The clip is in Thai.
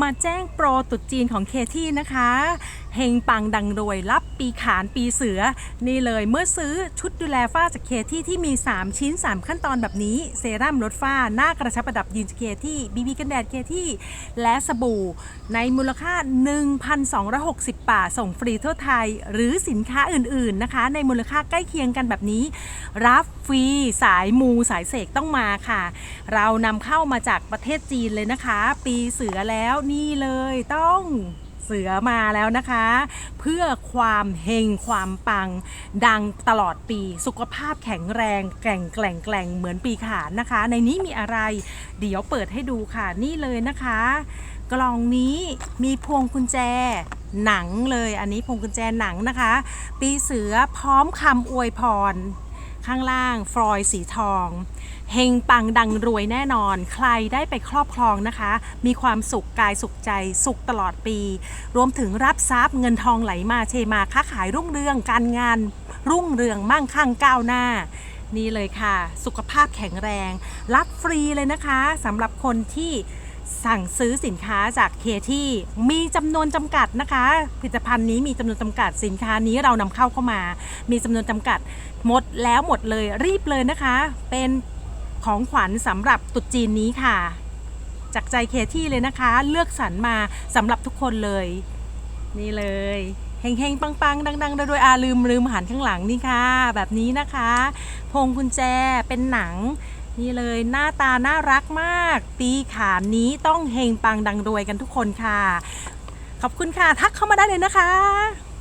มาแจ้งโปรตุดจีนของเคที่นะคะเฮงปังดังรวยรับปีขานปีเสือ นี่เลยเมื่อซื้อชุดดูแลฝ้าจากเคที่ที่มี 3 ชิ้น 3 ขั้นตอนแบบนี้ เซรั่มลดฝ้า หน้ากระชับประดับยีนเคที่บีบีกันแดดเคที่ และสบู่ ในมูลค่า 1,260 บาท ส่งฟรีทั่วไทย หรือสินค้าอื่นๆนะคะ ในมูลค่าใกล้เคียงกันแบบนี้ รับฟรีสายมูสายเสกต้องมาค่ะ เรานำเข้ามาจากประเทศจีนเลยนะคะ ปีเสือแล้วนี่เลยต้องเสือมาแล้วนะคะ เพื่อความเฮงความปัง ดังตลอดปีสุขภาพแข็งแรงแกร่งแกล่งแกล่งเหมือนปีขานนะคะ ในนี้มีอะไร เดี๋ยวเปิดให้ดูค่ะนี่เลยนะคะ กล่องนี้มีพวงกุญแจหนังเลยอันนี้พวงกุญแจหนังนะคะ ปีเสือพร้อมคำอวยพร ข้างล่างฟรอยสีทอง เฮงปังดังรวยแน่นอน ใครได้ไปครอบครองนะคะ มีความสุขกายสุขใจ สุขตลอดปี รวมถึงรับทรัพย์เงินทองไหลมาเทมาค้าขายรุ่งเรือง การงาน รุ่งเรืองมั่งคั่งก้าวหน้านี่เลยค่ะ สุขภาพแข็งแรง รับฟรีเลยนะคะสำหรับคนที่ สั่งซื้อสินค้าจากเคที่มีจำนวนจำกัดนะคะ ผลิตภัณฑ์นี้มีจำนวนจำกัดสินค้านี้เรานำเข้าเข้ามา มีจำนวนจำกัดหมดแล้วหมดเลยรีบเลยนะคะ เป็นของขวัญสำหรับตรุษจีนนี้ค่ะ จากใจเคที่เลยนะคะ เลือกสรรมาสำหรับทุกคนเลย นี่เลยเฮงๆ ปังๆ ดังๆโดยๆอาลืมลืมหันข้างหลังนี่ค่ะ แบบนี้นะคะพวงกุญแจเป็นหนัง นี่เลยหน้าตาน่ารักมาก ปีขานนี้ต้องเฮงปังดังรวยกันทุกคนค่ะ ขอบคุณค่ะ ทักเข้ามาได้เลยนะคะ